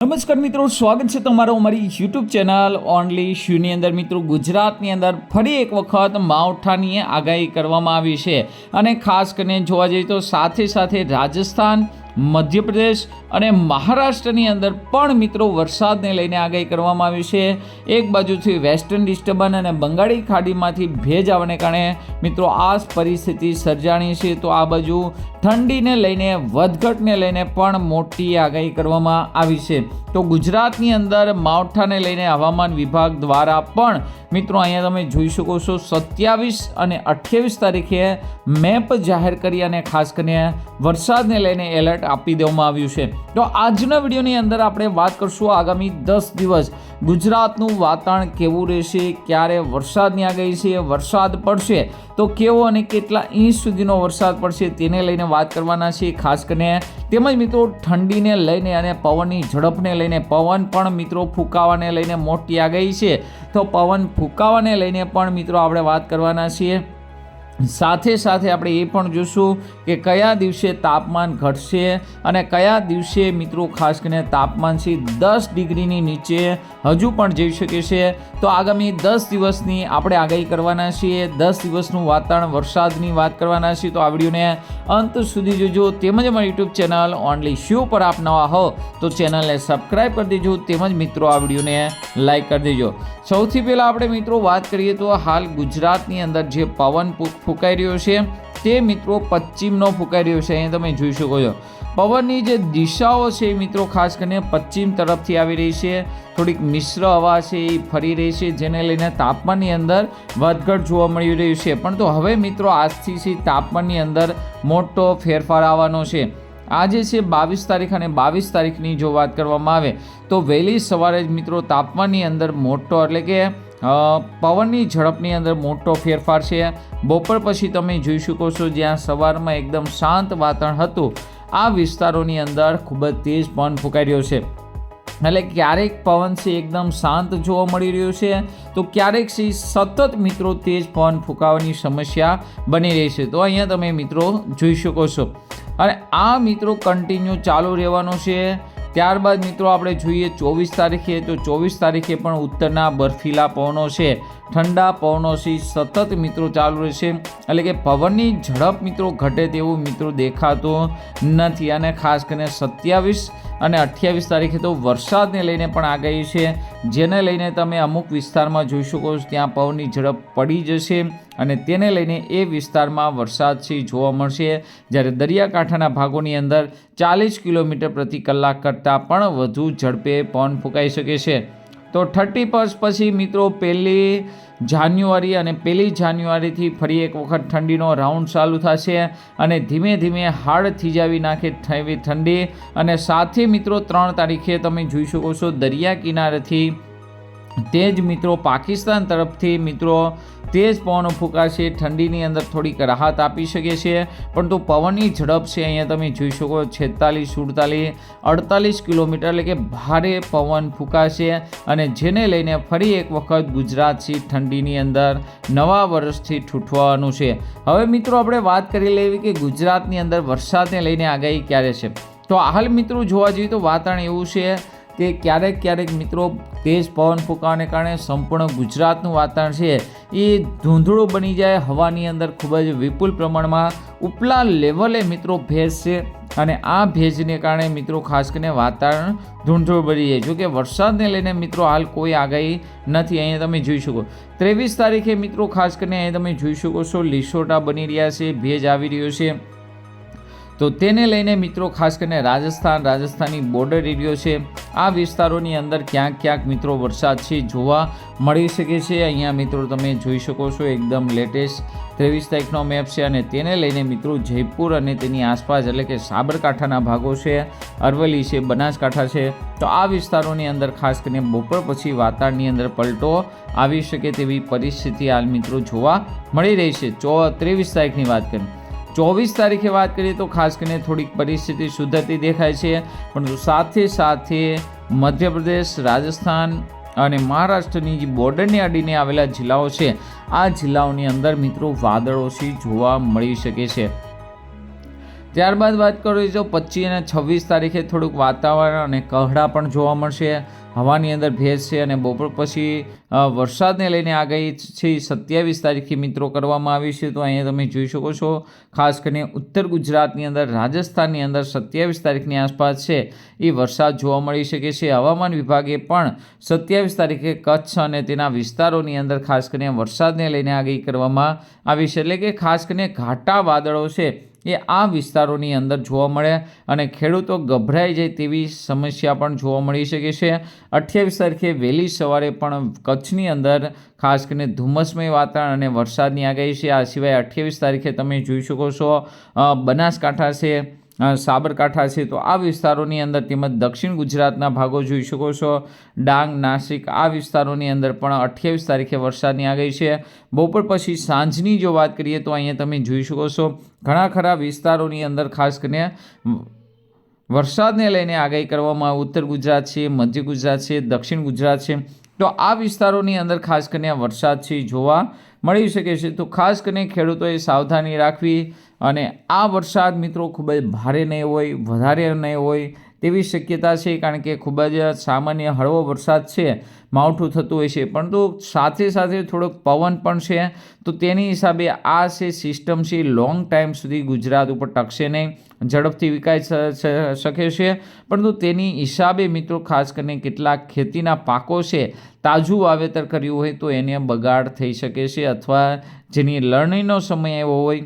નમસ્કાર મિત્રો, સ્વાગત છે તમારું અમારી યુટ્યુબ ચેનલ ઓનલી શ્યુની અંદર. મિત્રો, ગુજરાતની અંદર ફરી એક વખત માવઠાની આગાહી કરવામાં આવી છે. અને ખાસ કરીને જોવા જઈએ તો સાથે સાથે રાજસ્થાન મધ્યપ્રદેશ અને મહારાષ્ટ્રની અંદર પણ મિત્રો વરસાદને લઈને આગાહી કરવામાં આવી છે. એક બાજુથી વેસ્ટર્ન ડિસ્ટર્બન અને બંગાળી ખાડીમાંથી ભેજ આવવાને કારણે મિત્રો આ પરિસ્થિતિ સર્જાણી છે. તો આ બાજુ ઠંડીને લઈને, વધઘટને લઈને પણ મોટી આગાહી કરવામાં આવી છે. તો ગુજરાતની અંદર માવઠાને લઈને હવામાન વિભાગ દ્વારા પણ મિત્રો, અહીંયા તમે જોઈ શકો છો, સત્યાવીસ અને અઠ્યાવીસ તારીખે મેપ જાહેર કરી અને ખાસ કરીને વરસાદને લઈને એલર્ટ આપી દેવામાં આવ્યું છે. તો આજના વિડીયોની અંદર આપણે વાત કરશું આગામી દસ દિવસ ગુજરાતનું વાતાવરણ કેવું રહેશે? ક્યારે વરસાદની આગાહી છે? વરસાદ પડશે તો કેવો અને કેટલા ઇંચ સુધીનો વરસાદ પડશે તેને લઈને વાત કરવાના છે ખાસ કરીને તેમજ મિત્રો ઠંડીને લઈને અને પવનની ઝડપને લઈને પવન પણ મિત્રો ફૂંકાવાને લઈને મોટી આગાહી છે. તો પવન ફૂંકાવાને લઈને પણ મિત્રો આપણે વાત કરવાના છીએ. સાથે સાથે આપણે એ પણ જોશું કે કયા દિવસે તાપમાન ઘટશે અને કયા દિવસે મિત્રો ખાસ કરીને તાપમાન છે દસ ડિગ્રીની નીચે હજુ પણ જઈ શકે છે. તો આગામી દસ દિવસની આપણે આગાહી કરવાના છીએ. દસ દિવસનું વાતાવરણ વરસાદની વાત કરવાના છીએ. તો આ વિડીયોને અંત સુધી જોજો. તેમજ અમારી યુટ્યુબ ચેનલ ઓનલી શો પર આપ નવા હો તો ચેનલને સબસ્ક્રાઈબ કરી દેજો. તેમજ મિત્રો આ વિડીયોને લાઈક કરી દેજો. સૌથી પહેલાં આપણે મિત્રો વાત કરીએ તો હાલ ગુજરાતની અંદર જે પવન ફૂંકાઈ રહ્યો છે. તે મિત્રો પશ્ચિમનો ફૂંકાઈ રહ્યો છે. અહીંયા તમે જોઈ શકો છો. પવનની જે દિશાઓ છે મિત્રો ખાસ કરીને પશ્ચિમ તરફથી આવી રહી છે. થોડીક મિશ્ર હવા છે એ ફરી રહી છે, જેને લઈને તાપમાનની અંદર વધઘટ જોવા મળી રહ્યું છે. પણ તો હવે મિત્રો આજથી છે તાપમાનની અંદર મોટો ફેરફાર આવવાનો છે. આજે છે બાવીસ તારીખ અને બાવીસ તારીખની જો વાત કરવામાં આવે, તો વહેલી સવારે જ મિત્રો તાપમાનની અંદર મોટો એટલે કે પવનની ઝડપની અંદર મોટો ફેરફાર છે. બપોર પછી તમે જોઈ શકો છો જ્યાં સવારમાં એકદમ શાંત વાતાવરણ હતું. આ વિસ્તારોની અંદર ખૂબ જ તેજ પવન ફૂંકાઈ રહ્યો છે. એટલે ક્યારેક પવન છે એકદમ શાંત જોવા મળી રહ્યું છે. તો ક્યારેક છે સતત મિત્રો તેજ પવન ફૂંકાવાની સમસ્યા બની રહી છે. તો અહીંયા તમે મિત્રો જોઈ શકો છો. અને આ મિત્રો કન્ટિન્યુ ચાલુ રહેવાનું છે. ત્યારબાદ મિત્રો આપણે જોઈએ ચોવીસ તારીખે, તો ચોવીસ તારીખે પણ ઉત્તરના બર્ફીલા પવનો છે. ઠંડા પવનો છે સતત મિત્રો ચાલુ રહેશે. એટલે કે પવનની ઝડપ મિત્રો ઘટે તેવું મિત્રો દેખાતો નથી. અને ખાસ કરીને સત્યાવીસ અને અઠ્યાવીસ તારીખે તો વરસાદને લઈને પણ આગાહી છે. જેને લઈને તમે અમુક વિસ્તારમાં જોઈ શકો છો, ત્યાં પવનની ઝડપ પડી જશે અને તેને લઈને એ વિસ્તારમાં વરસાદ છે, જોવા મળશે. જ્યારે દરિયાકાંઠાના ભાગોની અંદર ચાલીસ કિલોમીટર પ્રતિ કલાક કરતાં પણ વધુ ઝડપે પવન ફૂંકાઈ શકે છે. તો થર્ટી ફર્સ્ટ પછી મિત્રો પહેલી જાન્યુઆરી અને પહેલી જાન્યુઆરીથી ફરી એક વખત ઠંડીનો રાઉન્ડ ચાલુ થશે અને ધીમે ધીમે હાડ થીજાવી નાખે એવી ઠંડી. અને સાથે મિત્રો ત્રણ તારીખે તમે જોઈ શકો છો દરિયા કિનારેથી તે જ મિત્રો પાકિસ્તાન તરફથી મિત્રો તેજ પવનો ફૂંકાશે, ઠંડીની અંદર થોડીક રાહત આપી શકે છે, પરંતુ પવનની ઝડપ છે અહીંયા તમે જોઈ શકો છેતાલીસ, સુડતાલીસ, અડતાલીસ કિલોમીટર એટલે કે ભારે પવન ફૂંકાશે અને જેને લઈને ફરી એક વખત ગુજરાતથી ઠંડીની અંદર નવા વર્ષથી ઠૂઠવાનું છે. હવે મિત્રો આપણે વાત કરી લેવી કે ગુજરાતની અંદર વરસાદને લઈને આગાહી ક્યારે છે? તો હાલ મિત્રો જોવા જઈએ તો વાતાવરણ એવું છે કે ક્યારેક ક્યારેક મિત્રો તેજ પવન ફૂંકાવાને કારણે સંપૂર્ણ ગુજરાતનું વાતાવરણ છે. એ ધૂંધળું બની જાય હવાની અંદર ખૂબ જ વિપુલ પ્રમાણમાં ઉપલા લેવલે મિત્રો ભેજ છે અને આ ભેજને કારણે મિત્રો ખાસ કરીને વાતાવરણ ધૂંધળું બની જાય. જોકે વરસાદને લઈને મિત્રો હાલ કોઈ આગાહી નથી. અહીંયા તમે જોઈ શકો. ત્રેવીસ તારીખે મિત્રો ખાસ કરીને અહીંયા તમે જોઈ શકો છો લીસોટા બની રહ્યા છે, ભેજ આવી રહ્યો છે. તો તેને લઈને મિત્રો ખાસ કરીને રાજસ્થાન રાજસ્થાની બોર્ડર એરિયો છે. આ વિસ્તારોની અંદર ક્યાંક ક્યાંક મિત્રો વરસાદ છે, જોવા મળી શકે છે. અહીંયા મિત્રો તમે જોઈ શકો છો, એકદમ લેટેસ્ટ ત્રેવીસ તારીખનો મેપ છે અને તેને લઈને મિત્રો જયપુર અને તેની આસપાસ એટલે કે સાબરકાંઠાના ભાગો છે, અરવલ્લી છે, બનાસકાંઠા છે. તો આ વિસ્તારોની અંદર ખાસ કરીને બપોર પછી વાતાવરણની અંદર પલટો આવી શકે તેવી પરિસ્થિતિ હાલ મિત્રો જોવા મળી રહી છે. ચો ત્રેવીસ તારીખની વાત કરીએ ચોવીસ તારીખે વાત કરીએ તો ખાસ કરીને થોડીક પરિસ્થિતિ સુધરતી દેખાય છે. પરંતુ સાથે સાથે મધ્યપ્રદેશ, રાજસ્થાન અને મહારાષ્ટ્રની જે બોર્ડરને અડીને આવેલા જિલ્લાઓ છે, આ જિલ્લાઓની અંદર મિત્રો વાદળોથી જોવા મળી શકે છે. ત્યારબાદ વાત કરીશું પચીસ અને છવ્વીસ તારીખે થોડુંક વાતાવરણ અને કહડા પણ જોવા મળશે. હવાની અંદર ભેજ છે અને બપોર પછી વરસાદને લઈને આગાહી છે સત્યાવીસ તારીખે મિત્રો કરવામાં આવી છે. તો અહીંયા તમે જોઈ શકો છો, ખાસ કરીને ઉત્તર ગુજરાતની અંદર, રાજસ્થાનની અંદર સત્યાવીસ તારીખની આસપાસ છે. એ વરસાદ જોવા મળી શકે છે. હવામાન વિભાગે પણ સત્યાવીસ તારીખે કચ્છ અને તેના વિસ્તારોની અંદર ખાસ કરીને વરસાદને લઈને આગાહી કરવામાં આવી છે. એટલે કે ખાસ કરીને ઘાટા વાદળો છે. એ આ વિસ્તારોની અંદર જોવા મળે અને ખેડૂતો ગભરાઈ જાય તેવી સમસ્યા પણ જોવા મળી શકે છે. અઠ્યાવીસ તારીખે વહેલી સવારે પણ કચ્છની અંદર ખાસ કરીને ધુમ્મસમય વાતાવરણ અને વરસાદની આગાહી છે. આ સિવાય અઠ્યાવીસ તારીખે તમે જોઈ શકો છો બનાસકાંઠા છે સાબરકાંઠા છે, તો આ વિસ્તારોની અંદર તેમજ દક્ષિણ ગુજરાતના ભાગો જોઈ શકો છો. ડાંગ, નાસિક આ વિસ્તારોની અંદર પણ અઠ્યાવીસ તારીખે વરસાદની આગાહી છે. બપોર પછી સાંજની જો વાત કરીએ તો અહીંયા તમે જોઈ શકો છો, ઘણા ખરા વિસ્તારોની અંદર ખાસ કરીને વરસાદને લઈને આગાહી કરવામાં ઉત્તર ગુજરાત છે, મધ્ય ગુજરાત છે, દક્ષિણ ગુજરાત છે. તો આ વિસ્તારોની અંદર ખાસ કરીને આ વરસાદ છે જોવા મળી શકે છે. તો ખાસ કરીને ખેડૂતોએ સાવધાની રાખવી અને આ વરસાદ મિત્રો ખૂબ જ ભારે નહીં હોય, વધારે નહીં હોય તેવી શક્યતા છે, કારણ કે ખૂબ જ સામાન્ય હળવો વરસાદ છે, માવઠું થતું હોય છે. પરંતુ સાથે સાથે થોડોક પવન પણ છે. તો તેની હિસાબે આ છે સિસ્ટમ છે લોંગ ટાઈમ સુધી ગુજરાત ઉપર ટકશે નહીં, ઝડપથી વિકાઈ શકે છે. પરંતુ તેની હિસાબે મિત્રો, ખાસ કરીને કેટલાક ખેતીના પાકો છે, તાજું વાવેતર કર્યું હોય તો એને બગાડ થઈ શકે છે, અથવા જેની લણણીનો સમય એવો હોય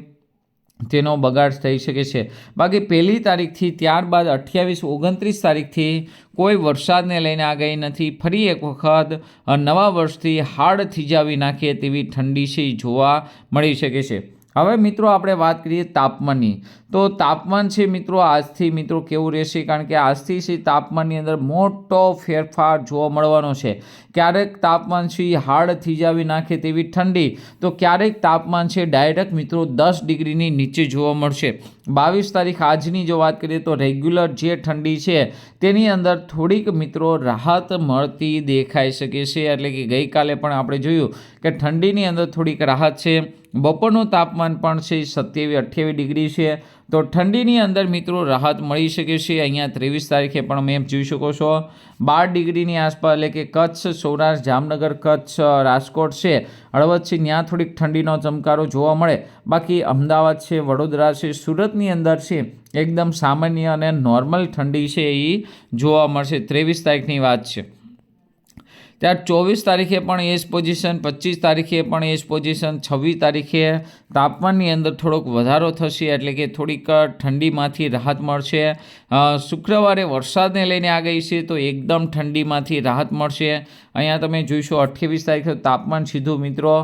તેનો બગાડ થઈ શકે છે. બાકી પહેલી તારીખથી ત્યારબાદ અઠ્યાવીસ, ઓગણત્રીસ તારીખથી કોઈ વરસાદને લઈને આગાહી નથી. ફરી એક વખત નવા વર્ષથી હાડ થીજાવી નાખે તેવી ઠંડી છે જોવા મળી શકે છે. હવે મિત્રો આપણે વાત કરીએ તાપમાનની. તો તાપમાન છે મિત્રો આજથી મિત્રો કેવું રહેશે? કારણ કે આજથી છે તાપમાનની અંદર મોટો ફેરફાર જોવા મળવાનો છે. ક્યારેક તાપમાન છે હાડ થીજાવી નાખે તેવી ઠંડી. તો ક્યારેક તાપમાન છે ડાયરેક્ટ મિત્રો દસ ડિગ્રીની નીચે જોવા મળશે. બાવીસ તારીખ આજની જો વાત કરીએ તો રેગ્યુલર જે ઠંડી છે તેની અંદર થોડીક મિત્રો રાહત મળતી દેખાઈ શકે છે. એટલે કે ગઈકાલે પણ આપણે જોયું કે ઠંડીની અંદર થોડીક રાહત છે. બપોરનું તાપમાન પણ છે સત્યાવીસ અઠ્યાવીસ ડિગ્રી છે. તો ઠંડીની અંદર મિત્રો રાહત મળી શકે છે. અહીંયા ત્રેવીસ તારીખે પણ મેપ જોઈ શકો છો. બાર ડિગ્રીની આસપાસ એટલે કે કચ્છ, સૌરાષ્ટ્ર, જામનગર, કચ્છ, રાજકોટ છે. હળવદ છે, ત્યાં થોડીક ઠંડીનો ચમકારો જોવા મળે. બાકી અમદાવાદ છે, વડોદરા છે, સુરતની અંદર છે, એકદમ સામાન્ય અને નોર્મલ ઠંડી છે એ જોવા મળશે. ત્રેવીસ તારીખની વાત છે. ત્યાર ચોવીસ તારીખે પણ એ જ પોઝિશન પચીસ તારીખે પણ એ જ પોઝિશન છવ્વીસ તારીખે તાપમાનની અંદર થોડોક વધારો થશે એટલે કે થોડીક ઠંડીમાંથી રાહત મળશે. શુક્રવારે વરસાદને લઈને આ ગઈ છે તો એકદમ ઠંડીમાંથી રાહત મળશે. અહીંયા તમે જોઈશો અઠ્યાવીસ તારીખે તાપમાન સીધું મિત્રો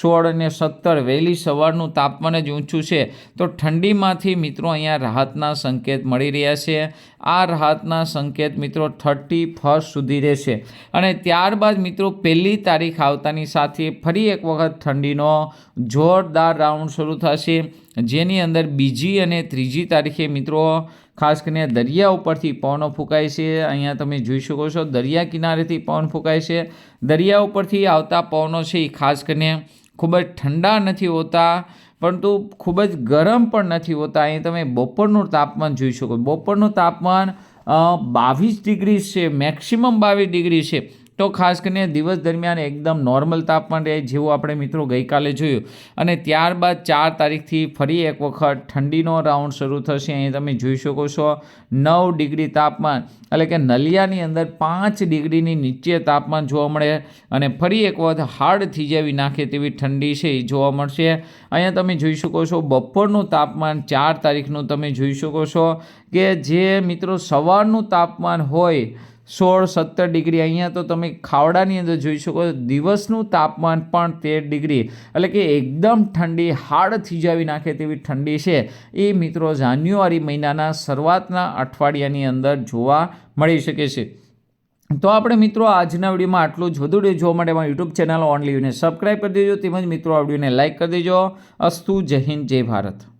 સોળ અને સત્તર. વહેલી સવારનું તાપમાન જ ઊંચું છે. તો ઠંડીમાંથી મિત્રો અહીંયા રાહતના સંકેત મળી રહ્યા છે. આ રાહતના સંકેત મિત્રો થર્ટી ફર્સ્ટ સુધી રહેશે. અને ત્યારબાદ મિત્રો પહેલી તારીખ આવતાની સાથે ફરી એક વખત ઠંડીનો જોરદાર રાઉન્ડ શરૂ થશે. જેની અંદર બીજી અને ત્રીજી તારીખે મિત્રો ખાસ કરીને દરિયા ઉપરથી પવનો ફૂંકાય છે. અહીંયા તમે જોઈ શકો છો, દરિયા કિનારેથી પવન ફૂંકાય છે. દરિયા ઉપરથી આવતા પવનો છે એ ખાસ કરીને ખૂબ જ ઠંડા નથી હોતા, પરંતુ ખૂબ જ ગરમ પણ નથી હોતા. અહીં તમે બપોરનું તાપમાન જોઈ શકો. બપોરનું તાપમાન બાવીસ ડિગ્રી છે, મેક્સિમમ બાવીસ ડિગ્રી છે. તો ખાસ કરીને દિવસ દરમિયાન એકદમ નોર્મલ તાપમાન રહે જેવું આપણે મિત્રો ગઈકાલે જોયું. અને ત્યારબાદ ચાર તારીખથી ફરી એક વખત ઠંડીનો રાઉન્ડ શરૂ થશે. અહીં તમે જોઈ શકો છો નવ ડિગ્રી તાપમાન, એટલે કે નલિયાની અંદર પાંચ ડિગ્રીની નીચે તાપમાન જોવા મળે અને ફરી એક વખત હાર્ડ થીજાવી નાખે તેવી ઠંડી છે એ જોવા મળશે. અહીંયા તમે જોઈ શકો છો બપોરનું તાપમાન ચાર તારીખનું તમે જોઈ શકો છો કે જે મિત્રો સવારનું તાપમાન હોય સોળ સત્તર ડિગ્રી. અહીંયા તો તમે ખાવડાની અંદર જોઈ શકો દિવસનું તાપમાન પણ તેર ડિગ્રી. એટલે કે એકદમ ઠંડી, હાડ થીજાવી નાખે તેવી ઠંડી છે. એ મિત્રો જાન્યુઆરી મહિનાના શરૂઆતના અઠવાડિયાની અંદર જોવા મળી શકે છે. તો આપણે મિત્રો આજના વિડીયોમાં આટલું જ. વધુ જોવા માટે અમારી યુટ્યુબ ચેનલ ઓનલી ને સબસ્ક્રાઈબ કરી દેજો. તેમજ મિત્રો આ વિડીયોને લાઇક કરી દેજો. અસ્તુ, જય હિન્દ, જય ભારત.